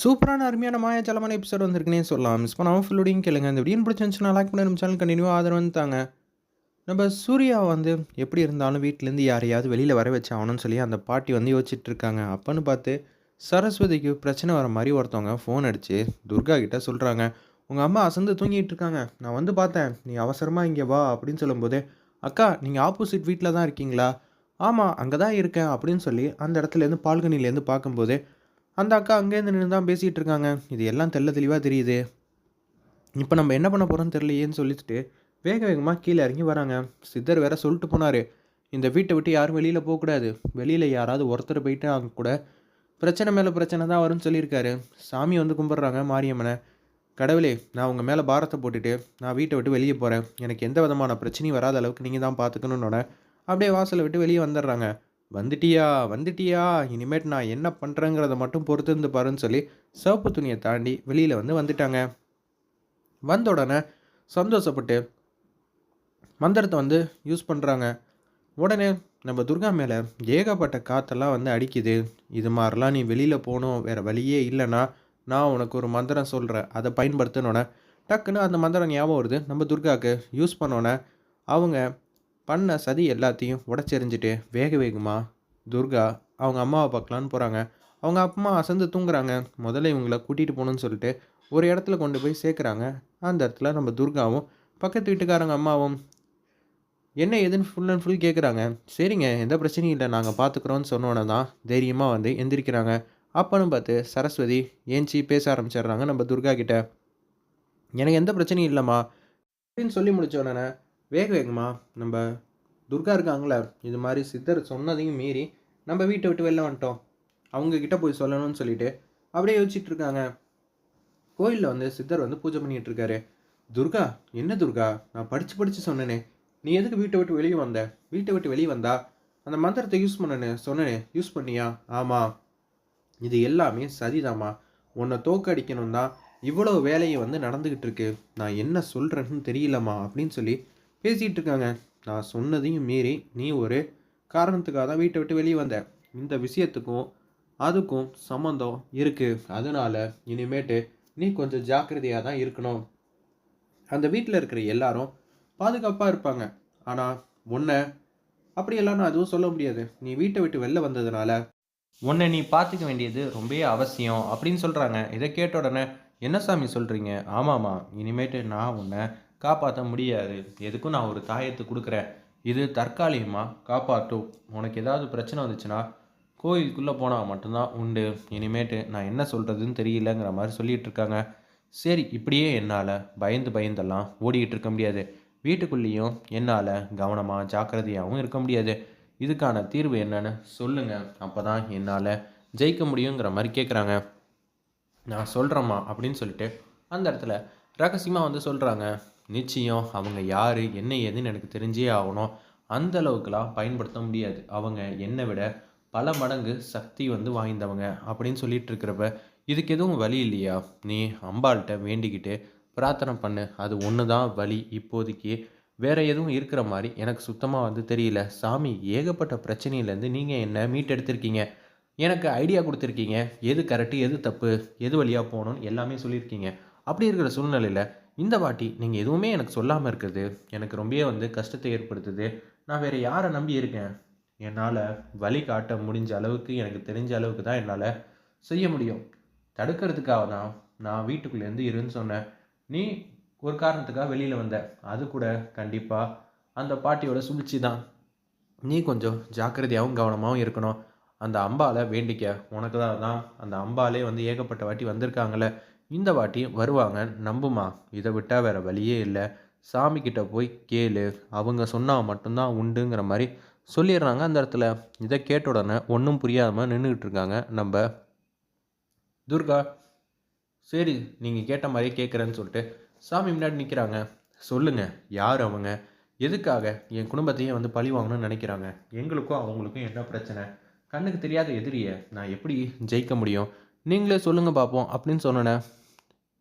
சூப்பரான அருமையான மாயாஜாலமான எபிசோட் வந்திருக்குனே சொல்லலாம். மிஸ் பண்ணாமல் ஃபுல்லோடையும் கேளுங்க. இந்த வீடியோ பிடிச்சிருந்துச்சுன்னா லைக் பண்ணி நம்ம சேனல் கண்டினியூ ஆதரவு தாங்க. நம்ம சூர்யா வந்து எப்படி இருந்தாலும் வீட்டிலேருந்து யாரையாவது வெளியில் வர வச்சு ஆகணும்னு சொல்லி அந்த பாட்டி வந்து யோசிச்சுட்டு இருக்காங்க. அப்போன்னு பார்த்து சரஸ்வதிக்கு பிரச்சனை வர மாதிரி ஒருத்தவங்க ஃபோன் அடித்து துர்கா கிட்ட சொல்கிறாங்க உங்கள் அம்மா அசந்து தூங்கிட்டு இருக்காங்க. நான் வந்து பார்த்தேன். நீ அவசரமாக இங்கே வா அப்படின்னு சொல்லும்போது அக்கா நீங்கள் ஆப்போசிட் வீட்டில் தான் இருக்கீங்களா? ஆமாம் அங்கே தான் இருக்கேன் அப்படின்னு சொல்லி அந்த இடத்துலேருந்து பால்கனிலேருந்து பார்க்கும்போது அந்த அக்கா அங்கேருந்து நின்று தான் பேசிகிட்டு இருக்காங்க இது எல்லாம் தெள்ள தெளிவாக தெரியுது. இப்போ நம்ம என்ன பண்ண போகிறோம்னு தெரியலையேன்னு சொல்லிட்டு வேக வேகமாக கீழே இறங்கி வராங்க. சித்தர் வேற சொல்லிட்டு போனார். இந்த வீட்டை விட்டு யாரும் வெளியில் போகக்கூடாது. வெளியில் யாராவது ஒருத்தர் போயிட்டு அங்கே கூட பிரச்சனை மேலே பிரச்சனை தான் வரும்னு சொல்லியிருக்காரு. சாமி வந்து கும்பிட்றாங்க மாரியம்மனை. கடவுளே நான் உங்கள் மேலே பாரத்தை போட்டுட்டு நான் வீட்டை விட்டு வெளியே போகிறேன் எனக்கு எந்த விதமான பிரச்சனையும் வராத அளவுக்கு நீங்கள் தான் பார்த்துக்கணுன்னோட அப்படியே வாசலை விட்டு வெளியே வந்துடுறாங்க. வந்துட்டியா வந்துட்டியா? இனிமேட் நான் என்ன பண்ணுறேங்கிறத மட்டும் பொறுத்து இருந்து பாருன்னு சொல்லி சிவப்பு துணியை தாண்டி வெளியில் வந்து வந்துட்டாங்க. வந்த உடனே சந்தோஷப்பட்டு மந்திரத்தை வந்து யூஸ் பண்ணுறாங்க உடனே நம்ம துர்கா மேலே ஏகப்பட்ட காற்றெல்லாம் வந்து அடிக்குது. இது மாதிரிலாம் நீ வெளியில் போகணும் வேறு வழியே இல்லைன்னா நான் உனக்கு ஒரு மந்திரம் சொல்கிறேன் அதை பயன்படுத்தினோடனே டக்குன்னு அந்த மந்திரம் ஞாபகம் வருது. நம்ம துர்காவுக்கு யூஸ் பண்ணோன்னே அவங்க பண்ண சதி எல்லாத்தையும் உடச்செறிஞ்சிட்டு வேக வேகமாக துர்கா அவங்க அம்மாவை பார்க்கலான்னு போகிறாங்க அவங்க அம்மா அசந்து தூங்குறாங்க. முதல்ல இவங்கள கூட்டிகிட்டு போகணுன்னு சொல்லிட்டு ஒரு இடத்துல கொண்டு போய் சேர்க்குறாங்க. அந்த இடத்துல நம்ம துர்காவும் பக்கத்து வீட்டுக்காரங்க அம்மாவும் என்ன ஏதுன்னு ஃபுல் அண்ட் ஃபுல் கேட்குறாங்க சரிங்க எந்த பிரச்சனையும் இல்லை. நாங்கள் பார்த்துக்குறோன்னு சொன்னோன்னே தான் தைரியமாக வந்து எந்திரிக்கிறாங்க. அப்பன்னு பார்த்து சரஸ்வதி ஏஞ்சி பேச ஆரம்பிச்சிடுறாங்க நம்ம துர்கா கிட்ட. எனக்கு எந்த பிரச்சனையும் இல்லைம்மா அப்படின்னு சொல்லி முடிச்ச உடனே வேக வேகமாக நம்ம துர்கா இருக்காங்களே இது மாதிரி சித்தர் சொன்னதையும் மீறி நம்ம வீட்டை விட்டு வெளில வந்துட்டோம். அவங்கக்கிட்ட போய் சொல்லணும்னு சொல்லிட்டு அப்படியே யோசிச்சுட்டு இருக்காங்க. கோயிலில் வந்து சித்தர் வந்து பூஜை பண்ணிகிட்டு இருக்காரு. துர்கா என்ன துர்கா? நான் படித்து படித்து சொன்னேனே. நீ எதுக்கு வீட்டை விட்டு வெளியே வந்த? வீட்டை விட்டு வெளியே வந்தா? அந்த மந்திரத்தை யூஸ் பண்ணனே சொன்னனே. யூஸ் பண்ணியா? ஆமாம் இது எல்லாமே சதிதாம்மா உன்னை தோக்கடிக்கணும் தான் இவ்வளோ வேலையை வந்து நடந்துக்கிட்டு இருக்கு. நான் என்ன சொல்கிறேன்னு தெரியலம்மா அப்படின்னு சொல்லி பேசிகிட்டு இருக்காங்க நான் சொன்னதையும் மீறி நீ ஒரு காரணத்துக்காக தான் வீட்டை விட்டு வெளியே வந்த. இந்த விஷயத்துக்கும் அதுக்கும் சம்மந்தம் இருக்குது அதனால் இனிமேட்டு நீ கொஞ்சம் ஜாக்கிரதையாக தான் இருக்கணும். அந்த வீட்டில் இருக்கிற எல்லாரும் பாதுகாப்பாக இருப்பாங்க. ஆனால் உன்னை அப்படியெல்லாம் நான் எதுவும் சொல்ல முடியாது. நீ வீட்டை விட்டு வெளில வந்ததுனால உன்னை நீ பார்த்துக்க வேண்டியது ரொம்பவே அவசியம் அப்படின்னு சொல்கிறாங்க இதை கேட்ட உடனே என்ன சாமி சொல்கிறீங்க ஆமாம்மா. இனிமேட்டு நான் உன்னை காப்பாற்ற முடியாது. எதுக்கும் நான் ஒரு தாயத்தை கொடுக்குறேன். இது தற்காலிகமாக காப்பாற்றும் உனக்கு ஏதாவது பிரச்சனை வந்துச்சுன்னா கோயிலுக்குள்ளே போனால் மட்டும்தான் உண்டு. இனிமேட்டு நான் என்ன சொல்கிறதுன்னு தெரியலங்கிற மாதிரி சொல்லிகிட்டு இருக்காங்க. சரி இப்படியே என்னால் பயந்து பயந்தெல்லாம் ஓடிக்கிட்டு இருக்க முடியாது. வீட்டுக்குள்ளேயும் என்னால் கவனமாக ஜாக்கிரதையாகவும் இருக்க முடியாது. இதுக்கான தீர்வு என்னன்னு சொல்லுங்கள் அப்போ தான் என்னால் ஜெயிக்க முடியுங்கிற மாதிரி கேட்குறாங்க நான் சொல்கிறேம்மா அப்படின்னு சொல்லிட்டு அந்த இடத்துல ரகசியமாக வந்து சொல்கிறாங்க நிச்சயம் அவங்க யார் என்ன ஏதுன்னு எனக்கு தெரிஞ்சே ஆகணும். அந்த அளவுக்குலாம் பயன்படுத்த முடியாது. அவங்க என்னை விட பல மடங்கு சக்தி வந்து வாய்ந்தவங்க அப்படின்னு சொல்லிட்டு இருக்கிறப்ப இதுக்கு எதுவும் வழி இல்லையா? நீ அம்பாள்கிட்ட வேண்டிக்கிட்டு பிரார்த்தனை பண்ணு. அது ஒன்று தான் வழி. இப்போதைக்கு வேற எதுவும் இருக்கிற மாதிரி எனக்கு சுத்தமாக வந்து தெரியல. சாமி ஏகப்பட்ட பிரச்சனையிலேருந்து நீங்கள் என்ன மீட்டெடுத்திருக்கீங்க. எனக்கு ஐடியா கொடுத்துருக்கீங்க. எது கரெக்டு எது தப்பு எது வழியாக போகணும்னு எல்லாமே சொல்லியிருக்கீங்க. அப்படி இருக்கிற சூழ்நிலையில் இந்த வாட்டி நீங்கள் எதுவுமே எனக்கு சொல்லாமல் இருக்கிறது எனக்கு ரொம்பவே வந்து கஷ்டத்தை ஏற்படுத்துது. நான் வேறு யாரை நம்பி இருக்கேன்? என்னால் வழி காட்ட முடிஞ்ச அளவுக்கு எனக்கு தெரிஞ்ச அளவுக்கு தான் என்னால் செய்ய முடியும். தடுக்கிறதுக்காக தான் நான் வீட்டுக்குள்ளேருந்து இருன்னு சொன்னேன். நீ ஒரு காரணத்துக்காக வெளியில் வந்த. அது கூட கண்டிப்பாக அந்த பாட்டியோட சூழ்ச்சி தான். நீ கொஞ்சம் ஜாக்கிரதையாகவும் கவனமாகவும் இருக்கணும். அந்த அம்பாவை வேண்டிக்க. உனக்கு தான் தான் அந்த அம்பாலே வந்து ஏகப்பட்ட வாட்டி வந்திருக்காங்களே இந்த வாட்டி வருவாங்க நம்புமா? இதை விட்டால் வேறு வழியே இல்லை. சாமிக்கிட்ட போய் கேளு. அவங்க சொன்னால் மட்டும்தான் உண்டுங்கிற மாதிரி சொல்லிடுறாங்க. அந்த இடத்துல இதை கேட்ட உடனே ஒன்றும் புரியாமல் நின்றுக்கிட்டு இருக்காங்க. நம்ம துர்கா சரி நீங்கள் கேட்ட மாதிரியே கேட்குறேன்னு சொல்லிட்டு சாமி முன்னாடி நிற்கிறாங்க சொல்லுங்கள் யார் அவங்க? எதுக்காக என் குடும்பத்தையே வந்து பழி வாங்கணும்னு நினைக்கிறாங்க? எங்களுக்கும் அவங்களுக்கும் என்ன பிரச்சனை? கண்ணுக்கு தெரியாத எதிரியை நான் எப்படி ஜெயிக்க முடியும்? நீங்களே சொல்லுங்கள் பார்ப்போம் அப்படின்னு சொன்னேன்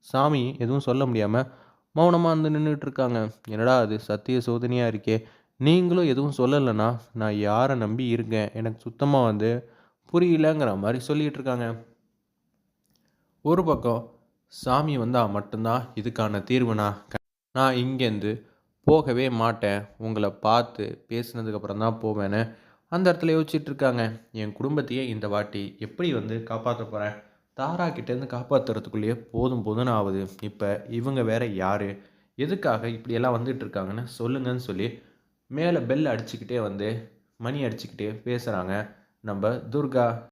சாமி எதுவும் சொல்ல முடியாமல் மௌனமாக வந்து நின்றுட்டு இருக்காங்க என்னடா அது சத்திய சோதனையாக இருக்கே. நீங்களும் எதுவும் சொல்லலைன்னா நான் யாரை நம்பி இருக்கேன்? எனக்கு சுத்தமாக வந்து புரியலங்கிற மாதிரி சொல்லிகிட்டு இருக்காங்க ஒரு பக்கம் சாமி வந்தால் மட்டும்தான் இதுக்கான தீர்வுனா நான் இங்கேருந்து போகவே மாட்டேன். உங்களை பார்த்து பேசினதுக்கப்புறம் தான் போவேன்னு அந்த இடத்துல யோசிச்சுட்டு இருக்காங்க என் குடும்பத்தையே இந்த வாட்டி எப்படி வந்து காப்பாற்ற போகிறேன் தாரா கிட்டேருந்து காப்பாற்றுறதுக்குள்ளேயே போதும் போதும்னு ஆகுது. இப்போ இவங்க வேற யார்? எதுக்காக இப்படியெல்லாம் வந்துட்டு இருக்காங்கன்னு சொல்லுங்கன்னு சொல்லி மேலே பெல் அடிச்சுக்கிட்டே வந்து மணி அடிச்சுக்கிட்டே பேசுகிறாங்க நம்ம துர்கா.